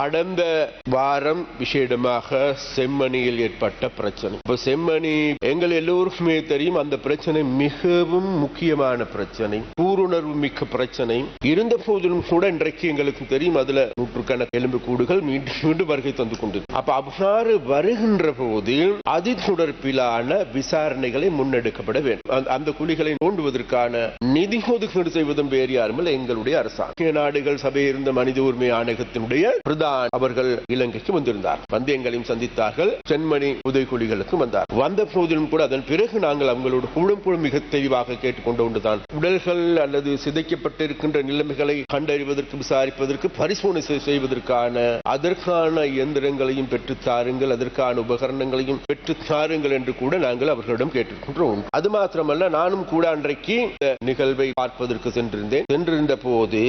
கடந்த வாரம் விசேடமாக செம்மணியில் ஏற்பட்ட பிரச்சனை. இப்ப செம்மணி எங்கள் எல்லோருக்குமே தெரியும் அந்த பிரச்சனை மிகவும் முக்கியமான பிரச்சனை கூறுணர்வு மிக்க பிரச்சனை. இருந்த போதிலும் கூட இன்றைக்கு எங்களுக்கு தெரியும் அதுல நூற்றுக்கணக்கு எலும்பு கூடுகள் மீண்டும் மீண்டும் வருகை தந்து கொண்டு அப்ப அவ்வாறு வருகின்ற போது அது தொடர்பிலான விசாரணைகளை முன்னெடுக்கப்பட வேண்டும். அந்த- அந்த குழிகளை தோண்டுவதற்கான நிதி ஒதுக்கீடு செய்வதும் வேறு யாருமில்லை. எங்களுடைய அரசாங்கம். நாடுகள் சபை இருந்த மனித உரிமை ஆணையத்தினுடைய பிரதான் அவர்கள் இலங்கைக்கு வந்திருந்தார். வந்து எங்களையும் சந்தித்தார்கள். சென்மணி உதவிக்குழிகளுக்கு வந்தார். வந்த போதிலும் கூட அதன் பிறகு நாங்கள் அவங்களோட குழும்பும் மிக தெளிவாக கேட்டுக்கொண்டு ஒன்றுதான். உடல்கள் அல்லது சிதைக்கப்பட்டிருக்கின்ற நிலைமைகளை கண்டறிவதற்கு விசாரிப்பதற்கு பரிசோதனை செய்வதற்கான அதற்கான இயந்திரங்களையும் பெற்றுத் தாருங்கள் அதற்கான உபகரணங்களையும் பெற்றுத் தாருங்கள் என்று கூட நாங்கள் அவர்களிடம் கேட்டிருக்கின்றோம். அது மாத்திரமல்ல நானும் கூட அன்றைக்கு நிகழ்வை பார்ப்பதற்கு சென்றிருந்தேன். சென்றிருந்த போது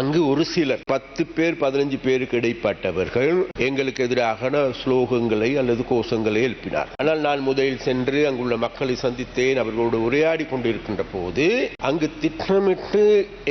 அங்கு ஒரு சிலர் பத்து பேர் பதினஞ்சு பேருக்கு இடைப்பட்டவர்கள் எங்களுக்கு எதிராக ஸ்லோகங்களை அல்லது கோஷங்களை எழுப்பினார். ஆனால் நான் முதலில் சென்று அங்குள்ள மக்களை சந்தித்தேன். அவர்களோடு உரையாடி கொண்டிருக்கின்ற போது அங்கு திட்டமிட்டு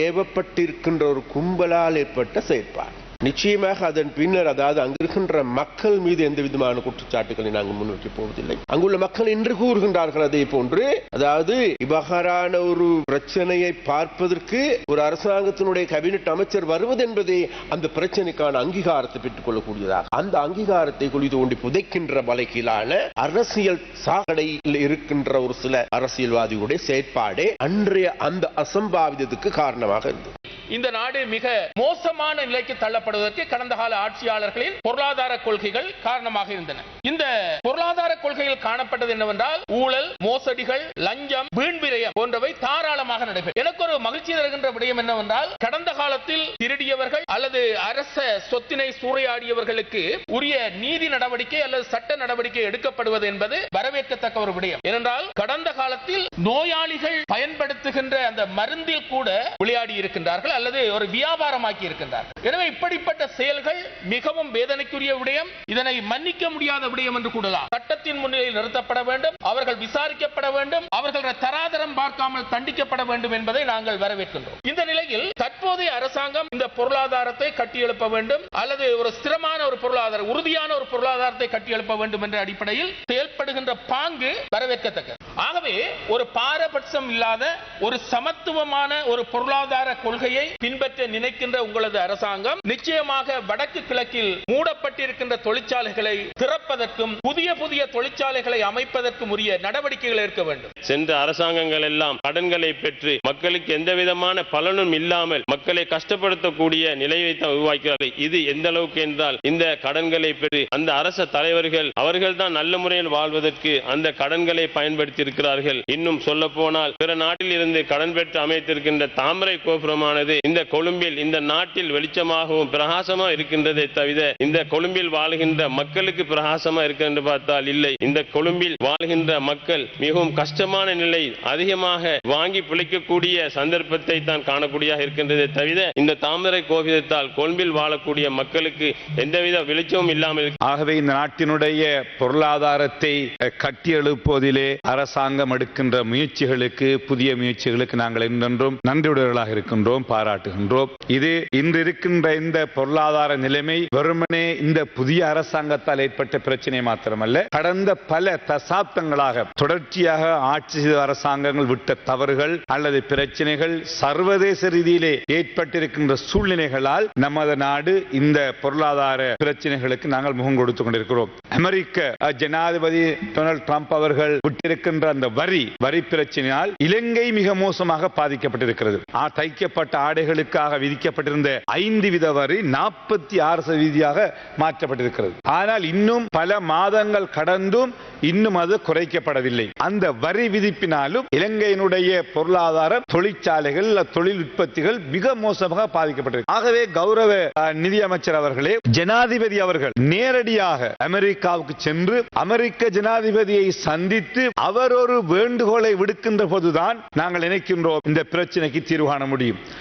ஏவப்பட்டிருக்கின்ற ஒரு கும்பலால் ஏற்பட்ட செயற்பாடு. நிச்சயமாக அதன் பின்னர் அதாவது அங்கிருக்கின்ற மக்கள் மீது எந்த விதமான குற்றச்சாட்டுகளை நாங்கள் முன்னோக்கி போவதில்லை. அங்குள்ள மக்கள் இன்று கூறுகின்றார்கள் அதே போன்று அதாவது இவ்வகாரான ஒரு பிரச்சனையை பார்ப்பதற்கு ஒரு அரசாங்கத்தினுடைய கேபினெட் அமைச்சர் வருவது என்பதே அந்த பிரச்சனைக்கான அங்கீகாரத்தை பெற்றுக் கொள்ளக்கூடியதாக அந்த அங்கீகாரத்தை குழி தோண்டி புதைக்கின்ற வழக்கிலான அரசியல் சாக்கடையில் இருக்கின்ற ஒரு சில அரசியல்வாதிகளுடைய செயற்பாடே அன்றைய அந்த அசம்பாவிதத்துக்கு காரணமாக இருந்தது. இந்த நாடு மிக மோசமான நிலைக்கு தள்ளப்படுவதற்கு கடந்த கால ஆட்சியாளர்களின் பொருளாதார கொள்கைகள் காரணமாக இருந்தன. இந்த பொருளாதார கொள்கையில் காணப்பட்டது என்னவென்றால் ஊழல் மோசடிகள் லஞ்சம் வீண்விரயம் போன்றவை தாராளமாக நடைபெறும். எனக்கு ஒரு மகிழ்ச்சி தருகின்ற விடயம் என்னவென்றால் கடந்த காலத்தில் திருடியவர்கள் அல்லது அரச சொத்தினை சூறையாடியவர்களுக்கு உரிய நீதி நடவடிக்கை அல்லது சட்ட நடவடிக்கை எடுக்கப்படுவது என்பது வரவேற்கத்தக்க ஒரு விடயம். ஏனென்றால் கடந்த காலத்தில் நோயாளிகள் பயன்படுத்துகின்ற அந்த மருந்தில் கூட விளையாடி இருக்கின்றார்கள் அல்லது ஒரு வியாபாரமாக்கி இருக்கின்றார். எனவே இப்படிப்பட்ட செயல்கள் மிகவும் வேதனைக்குரிய விடயம். இதனை மன்னிக்க முடியாத விடயம் என்று கூடலாம் சட்டத்தின் முன்னிலையில் நிறுத்தப்பட வேண்டும். அவர்கள் விசாரிக்கப்பட வேண்டும். அவர்கள தராதரம் பார்க்காமல் தண்டிக்கப்பட வேண்டும் என்பதை நாங்கள் வரவேற்கின்றோம். இந்த நிலையில் தற்போதைய அரசாங்கம் இந்த பொருளாதாரத்தை கட்டியெழுப்ப வேண்டும். அல்லது ஒரு ஸ்திரமான ஒரு பொருளாதார உறுதியான ஒரு பொருளாதாரத்தை கட்டியெழுப்ப வேண்டும் என்ற அடிப்படையில் செயல்படுகின்ற பாங்கு வரவேற்கத்தக்கது. ஆகவே ஒரு பாரபட்சம் இல்லாத ஒரு சமத்துவமான ஒரு பொருளாதார கொள்கையை பின்பற்ற நினைக்கின்ற உங்களது அரசாங்கம் நிச்சயமாக வடக்கு கிழக்கில் மூடப்பட்டிருக்கின்ற தொழிற்சாலைகளை திறப்பதற்கும் புதிய புதிய தொழிற்சாலைகளை அமைப்பதற்கும் உரிய நடவடிக்கைகள் இருக்க வேண்டும். சென்ற அரசாங்கங்கள் எல்லாம் கடன்களை பெற்று மக்களுக்கு எந்த விதமான பலனும் இல்லாமல் மக்களை கஷ்டப்படுத்தக்கூடிய நிலையை தான் உருவாக்கிறார்கள் இது எந்த அளவுக்கு என்றால் இந்த கடன்களை பெற்று அந்த அரச தலைவர்கள் அவர்கள் தான் நல்ல முறையில் வாழ்வதற்கு அந்த கடன்களை பயன்படுத்தி இருக்கிறார்கள் இன்னும் சொல்ல போனால் பிற நாட்டில் இருந்து கடன் பெற்று அமைத்திருக்கின்ற தாமரை கோபுரமானது இந்த கொழும்பில் இந்த நாட்டில் வெளிச்சமாகவும் பிரகாசமா இருக்கின்றதை தவிர இந்த கொழும்பில் வாழ்கின்ற மக்களுக்கு பிரகாசமா இருக்க என்று பார்த்தால் இல்லை. இந்த கொழும்பில் வாழ்கின்ற மக்கள் மிகவும் கஷ்டமான நிலை அதிகமாக வாங்கி பிழைக்கக்கூடிய சந்தர்ப்பத்தை தான் காணக்கூடியதாக இருக்கின்றதை தவிர இந்த தாமரை கோபுரத்தால் கொழும்பில் வாழக்கூடிய மக்களுக்கு எந்தவித வெளிச்சமும் இல்லாமல் ஆகவே இந்த நாட்டினுடைய பொருளாதாரத்தை அஹ், அரசு அரசாங்கம் எடுக்கின்ற முயற்சிகளுக்கு புதிய முயற்சிகளுக்கு நாங்கள் என்றென்றும் நன்றியுடையவர்களாக இருக்கின்றோம் பாராட்டுகின்றோம். இது இன்று இருக்கின்ற இந்த பொருளாதார நிலைமை வெறுமனே இந்த புதிய அரசாங்கத்தால் ஏற்பட்ட பிரச்சனை மாத்திரமல்ல கடந்த பல தசாப்தங்களாக தொடர்ச்சியாக ஆட்சி செய்த அரசாங்கங்கள் விட்ட தவறுகள் அல்லது பிரச்சனைகள் சர்வதேச ரீதியிலே ஏற்பட்டிருக்கின்ற சூழ்நிலைகளால் நமது நாடு இந்த பொருளாதார பிரச்சனைகளுக்கு நாங்கள் முகம் கொடுத்துக் கொண்டிருக்கிறோம். அமெரிக்க ஜனாதிபதி டொனால்ட் ட்ரம்ப் அவர்கள் விட்டிருக்கின்ற அந்த வரி வரி பிரச்சனையால் இலங்கை மிக மோசமாக பாதிக்கப்பட்டிருக்கிறது. தைக்கப்பட்ட ஆடைகளுக்காக விதிக்கப்பட்டிருந்த ஐந்து வித வரி நாற்பத்தி ஆறு சதவீதியாக மாற்றப்பட்டிருக்கிறது. ஆனால் இன்னும் பல மாதங்கள் கடந்தும் இன்னும் அது குறைக்கப்படவில்லை. அந்த வரி விதிப்பினாலும் இலங்கையினுடைய பொருளாதாரம் தொழிற்சாலைகள் தொழில் உற்பத்திகள் மிக மோசமாக பாதிக்கப்பட்டிருக்கு. ஆகவே கௌரவ அஹ், நிதியமைச்சர் அவர்களே ஜனாதிபதி அவர்கள் நேரடியாக அமெரிக்காவுக்கு சென்று அமெரிக்க ஜனாதிபதியை சந்தித்து அவர் ஒரு வேண்டுகோளை விடுக்கின்ற போதுதான் நாங்கள் நினைக்கின்றோம் இந்த பிரச்சனைக்கு தீர்வு காண முடியும்.